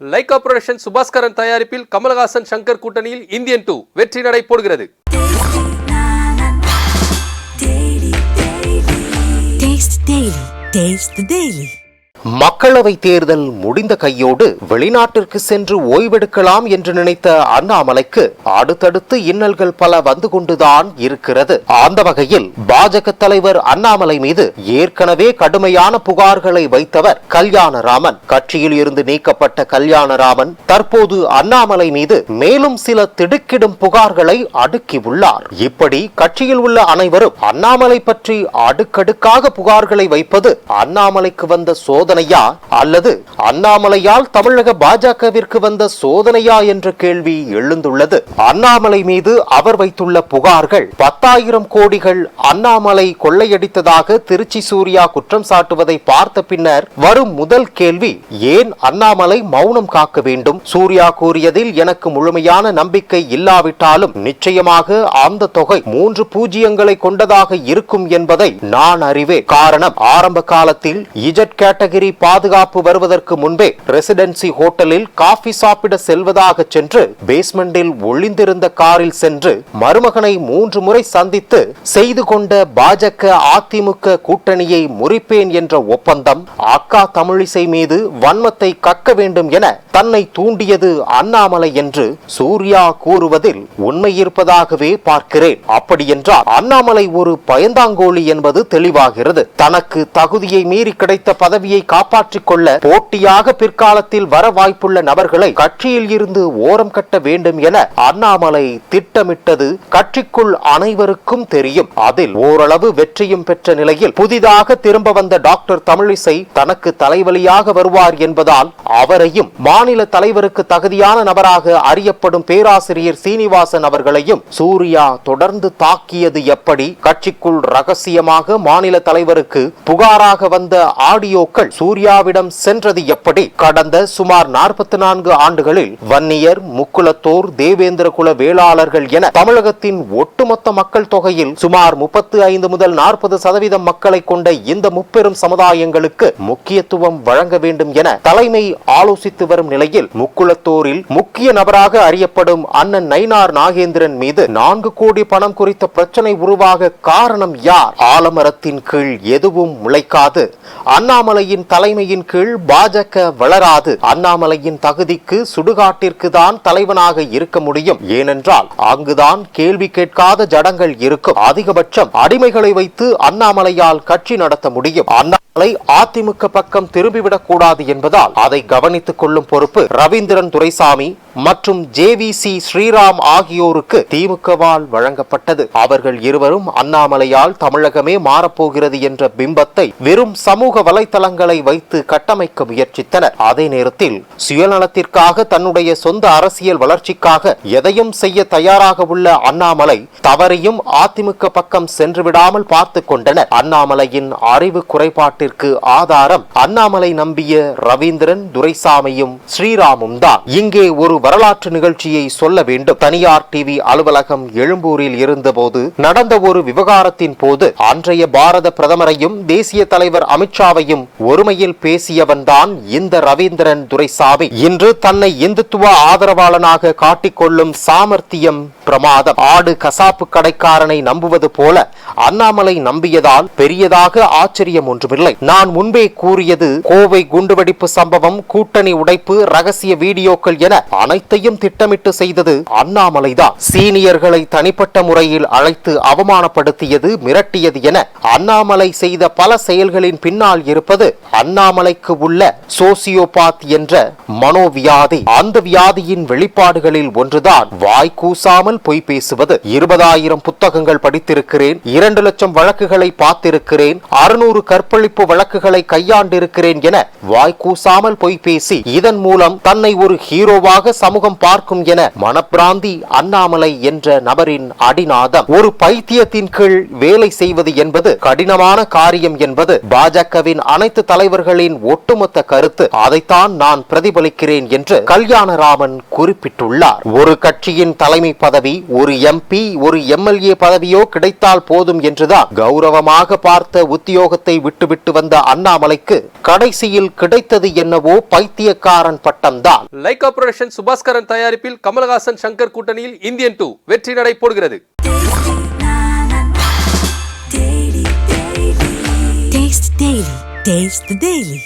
Lyca production Subaskaran தயாரிப்பில் கமலஹாசன் சங்கர் கூட்டணியில் Indian two வெற்றி நடை போடுகிறது. டேஸ்ட் டெய்லி மக்களவை தேர்தல் முடிந்த கையோடு வெளிநாட்டிற்கு சென்று ஓய்வெடுக்கலாம் என்று நினைத்த அண்ணாமலைக்கு அடுத்தடுத்து இன்னல்கள் பல வந்து கொண்டுதான் இருக்கிறது. அந்த வகையில் பாஜக தலைவர் அண்ணாமலை மீது ஏற்கனவே கடுமையான புகார்களை வைத்தவர் கல்யாணராமன். கட்சியில் இருந்து நீக்கப்பட்ட கல்யாணராமன் தற்போது அண்ணாமலை மீது மேலும் சில திடுக்கிடும் புகார்களை அடுக்கியுள்ளார். இப்படி கட்சியில் உள்ள அனைவரும் அண்ணாமலை பற்றி அடுக்கடுக்காக புகார்களை வைப்பது அண்ணாமலைக்கு வந்த சோதனை சோதனையா அல்லது அண்ணாமலையால் தமிழக பாஜகவிற்கு வந்த சோதனையா என்ற கேள்வி எழுந்துள்ளது. அண்ணாமலை மீது அவர் வைத்துள்ள புகார்கள் பத்தாயிரம் கோடிகள் அண்ணாமலை கொள்ளையடித்ததாக திருச்சி சூர்யா குற்றம் சாட்டுவதை பார்த்த பின்னர் வரும் முதல் கேள்வி ஏன் அண்ணாமலை மௌனம் காக்க வேண்டும்? சூர்யா கூறியதில் எனக்கு முழுமையான நம்பிக்கை இல்லாவிட்டாலும் நிச்சயமாக அந்த தொகை மூன்று பூஜ்ஜியங்களை கொண்டதாக இருக்கும் என்பதை நான் அறிவேன். காரணம் ஆரம்ப காலத்தில் இஜட் கேட்டகரி பாதுகாப்பு வருவதற்கு முன்பே ரெசிடென்சி ஹோட்டலில் காஃபி சாப்பிட செல்வதாக சென்று பேஸ்மெண்டில் ஒளிந்திருந்த காரில் சென்று மருமகனை மூன்று முறை சந்தித்து செய்து கொண்ட பாஜக அதிமுக கூட்டணியை முறிப்பேன் என்ற ஒப்பந்தம் அக்கா தமிழிசை மீது வன்மத்தை கக்க வேண்டும் என தன்னை தூண்டியது அண்ணாமலை என்று சூர்யா கூறுவதில் உண்மை இருப்பதாகவே பார்க்கிறேன். அப்படியென்றால் அண்ணாமலை ஒரு பயந்தாங்கோழி என்பது தெளிவாகிறது. தனக்கு தகுதியை மீறி கிடைத்த பதவியை காப்பாற்றிக் கொள்ள போட்டியாக பிற்காலத்தில் வர வாய்ப்புள்ள நபர்களை கட்சியில் இருந்து ஓரம் கட்ட வேண்டும் என அண்ணாமலை திட்டமிட்டது. கட்சிக்குள் அனைவருக்கும் தெரியும். அதில் ஓரளவு வெற்றியும் பெற்ற நிலையில் புதிதாக திரும்ப வந்த டாக்டர் தமிழிசை தனக்கு தலைவலியாக வருவார் என்பதால் அவரையும் மாநில தலைவருக்கு தகுதியான நபராக அறியப்படும் பேராசிரியர் சீனிவாசன் அவர்களையும் சூர்யா தொடர்ந்து தாக்கியது எப்படி? கட்சிக்குள் ரகசியமாக மாநில தலைவருக்கு புகாராக வந்த ஆடியோக்கள் சூர்யாவிடம் சென்றது எப்படி? கடந்த சுமார் நாற்பத்தி நான்கு ஆண்டுகளில் வன்னியர் முக்குலத்தோர் தேவேந்திர குல வேளாளர்கள் என தமிழகத்தின் ஒட்டுமொத்த மக்கள் தொகையில் சுமார் முப்பத்து ஐந்து முதல் நாற்பது சதவீதம் மக்களை கொண்ட இந்த முப்பெரும் சமுதாயங்களுக்கு முக்கியத்துவம் வழங்க வேண்டும் என தலைமை ஆலோசித்து வரும் நிலையில் முக்குளத்தோரில் முக்கிய நபராக அறியப்படும் அண்ணன் நயினார் நாகேந்திரன் மீது நான்கு கோடி பணம் குறித்த பிரச்சனை உருவாக காரணம் யார்? ஆலமரத்தின் கீழ் எதுவும் முளைக்காது. அண்ணாமலையின் தலைமையின் கீழ் பாஜக வளராது. அண்ணாமலையின் தகுதிக்கு சுடுகாட்டிற்கு தான் தலைவனாக இருக்க முடியும். ஏனென்றால் அங்குதான் கேள்வி கேட்காத ஜடங்கள் இருக்கும். அதிகபட்சம் அடிமைகளை வைத்து அண்ணாமலையால் கட்சி நடத்த முடியும். அண்ணா அண்ணாமலை அதிமுக பக்கம் திரும்பிவிடக் கூடாது என்பதால் அதை கவனித்துக் கொள்ளும் பொறுப்பு ரவீந்திரன் துரைசாமி மற்றும் ஜேவிசி ஸ்ரீராம் ஆகியோருக்கு திமுகவால் வழங்கப்பட்டது. அவர்கள் இருவரும் அண்ணாமலையால் தமிழகமே மாறப்போகிறது என்ற பிம்பத்தை வெறும் சமூக வலைதளங்களை வைத்து கட்டமைக்க முயற்சித்தனர். அதே நேரத்தில் சுயநலத்திற்காக தன்னுடைய சொந்த அரசியல் வளர்ச்சிக்காக எதையும் செய்ய தயாராக உள்ள அண்ணாமலை தவறையும் அதிமுக பக்கம் சென்றுவிடாமல் பார்த்து கொண்டனர். அண்ணாமலையின் அறிவு குறைபாட்டிற்கு ஆதாரம் அண்ணாமலை நம்பிய ரவீந்திரன் துரைசாமியும் ஸ்ரீராமும் தான். இங்கே ஒரு வரலாற்று நிகழ்ச்சியை சொல்ல வேண்டும். தனியார் டிவி அலுவலகம் எழும்பூரில் இருந்தபோது நடந்த ஒரு விவகாரத்தின் போது அன்றைய பாரத பிரதமரையும் தேசிய தலைவர் அமித்ஷாவையும் ஒருமையில் பேசியவன் தான் இந்த ரவீந்திரன் துரைசாமி. இன்று தன்னை இந்துத்துவ ஆதரவாளனாக காட்டிக்கொள்ளும் சாமர்த்தியம் பிரமாதம் ஆடு கசாப்பு கடைக்காரனை நம்புவது போல அண்ணாமலை நம்பியதால் பெரியதாக ஆச்சரியம் ஒன்றுமில்லை. நான் முன்பே கூறியது கோவை குண்டுவெடிப்பு சம்பவம் கூட்டணி உடைப்பு ரகசிய வீடியோக்கள் என அனைத்தையும் திட்டமிட்டு செய்தது அண்ணாமலைதான். சீனியர்களை தனிப்பட்ட முறையில் அழைத்து அவமானப்படுத்தியது மிரட்டியது என அண்ணாமலை செய்த பல செயல்களின் பின்னால் இருப்பது அண்ணாமலைக்கு உள்ள சோசியோபாத் என்ற மனோவியாதி. அந்த வியாதியின் வெளிப்பாடுகளில் ஒன்றுதான். வாய் கூசாமல் பொய் பேசுவது. இருபதாயிரம் புத்தகங்கள் படித்திருக்கிறேன். இரண்டு லட்சம் வழக்குகளை பார்த்திருக்கிறேன். அறுநூறு கற்பழிப்பு வழக்குகளை கையாண்டிருக்கிறேன் என வாய்க்கூசாமல் பொய் பேசி இதன் மூலம் தன்னை ஒரு ஹீரோவாக சமூகம் பார்க்கும் என மனப்பிராந்தி அண்ணாமலை என்ற நபரின் அடிநாதம். ஒரு பைத்தியத்தின் கீழ் வேலை செய்வது என்பது கடினமான காரியம் என்பது பாஜகவின் அனைத்து தலைவர்களின் ஒட்டுமொத்த கருத்து. அதைத்தான் நான் பிரதிபலிக்கிறேன் என்று கல்யாணராமன் குறிப்பிட்டுள்ளார். ஒரு கட்சியின் தலைமை பதவி பதவி ஒரு எம்பி ஒரு எம்எல்ஏ பதவியோ கிடைத்தால் போதும் என்றுதான் கௌரவமாக பார்த்த உத்தியோகத்தை விட்டுவிட்டு வந்த அண்ணாமலைக்கு கடைசியில் கிடைத்தது என்னவோ பைத்தியக்காரன் பட்டம்தான் லைகா புரொடக்ஷன் சுபாஸ்கரன் தயாரிப்பில் கமலஹாசன் சங்கர் கூட்டணியில் இந்தியன் டூ வெற்றி நடை போடுகிறது. Taste the Daily.